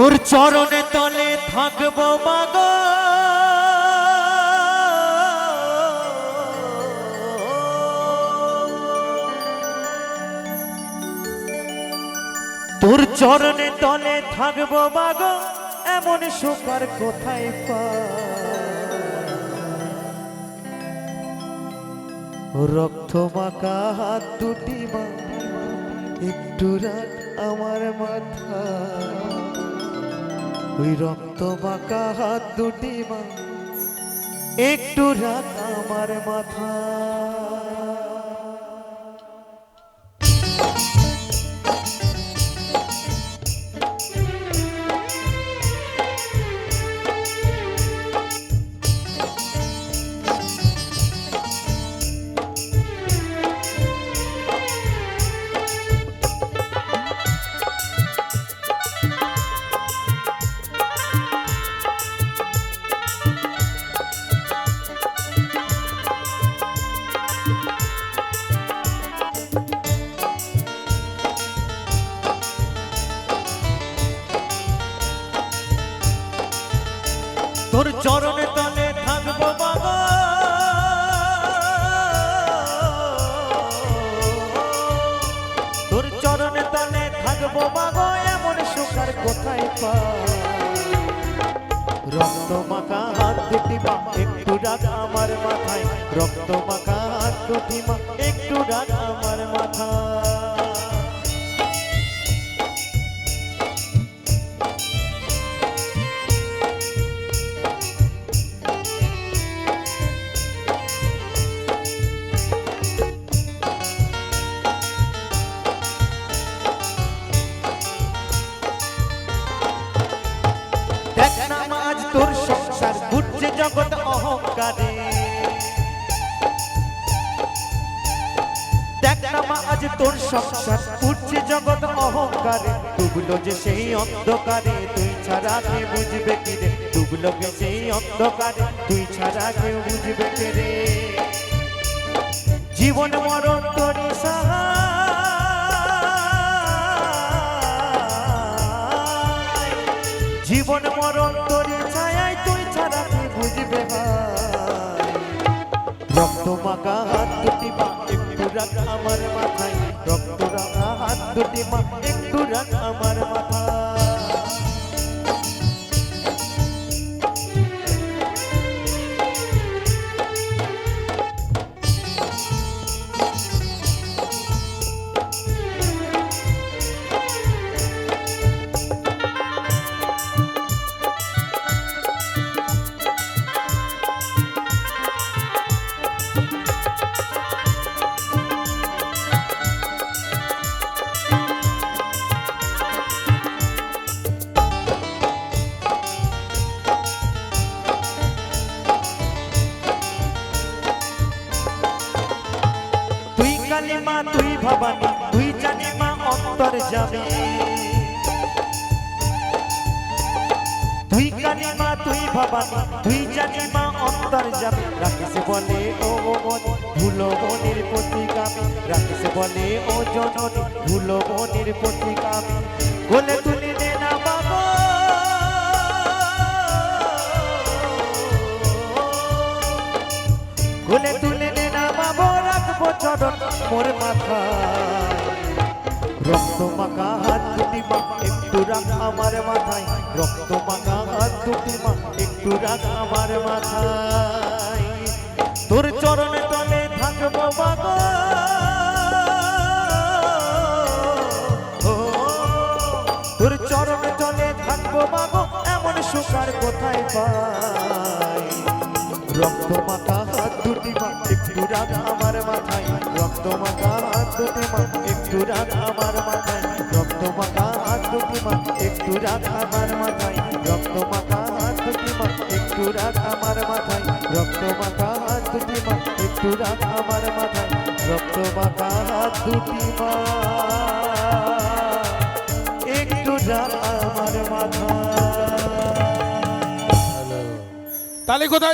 তোর চরণে তলে থাকব মাগ তোর চরণে তলে থাকব মাগ এমন সুপার কোথায় পা রক্ত মাকা হাত দুটি মা, একটু রাখ আমার মাথা ওই রক্ত বাঁকা হাত দুটি মা একটু রাখ আমার মাথা। তোর চরণে তলে থাকব বাবা। তোর চরণে তলে থাকব বাবা, এমন সুখার কোথায় পা রক্ত মাখা হাত দুটি মা একটু রাগ আমার মাথায়। রক্ত মাখা হাত দুটি মা একটু রাগ আমার মাথায়। জগৎ অহংকারে। দেখ না আজ তোর সংসার ঘুরছে জগৎ অহংকারে। ডুবলো যে সেই অন্ধকারে, তুই ছাড়া কে বুঝবে কি রে? ডুবলো যে সেই অন্ধকারে, তুই ছাড়া কেউ বুঝবে কে রে? জীবন মরণ তোরি সাহায্য জীবন মরণ তোরি আমার মাথায়। রক্ত রাখা হাত দুটি মা একটু রাখ আমার মাথায়। তুই ভবানী, তুই জানি মা অন্তর যাবে। তুই কালী মা, তুই ভবানী, তুই জানি মা অন্তর যাবে। রাখিস বলে ও মন, ভুলো মনির প্রতিকামী রাখিস বলে ও জননী, ভুলো মনির প্রতিকামী বলে তুলি রক্ত মাখা হাত দুটি মা একটু রাখ আমার মাথায়। রক্ত মাখা হাত দুটি মা একটু রাখ আমার মাথায়। তোর চরণে তলে থাকব ও, তোর চরণে তলে থাকব বাবু এমন সুখার কোথায় পাই? রক্ত মাখা হাত দুটি মা একটু রাগ আমার মাথায়। রক্ত মাখা হাত দুটি মা, একটু রাগ আমার মাথায়। রক্ত মাখা হাত দুটি মা, একটু রাগ আমার মাথায়। রক্ত মাখা হাত দুটি মা, একটু রাগ আমার মাথায়। রক্ত মাখা হাত তাহলে কোথায়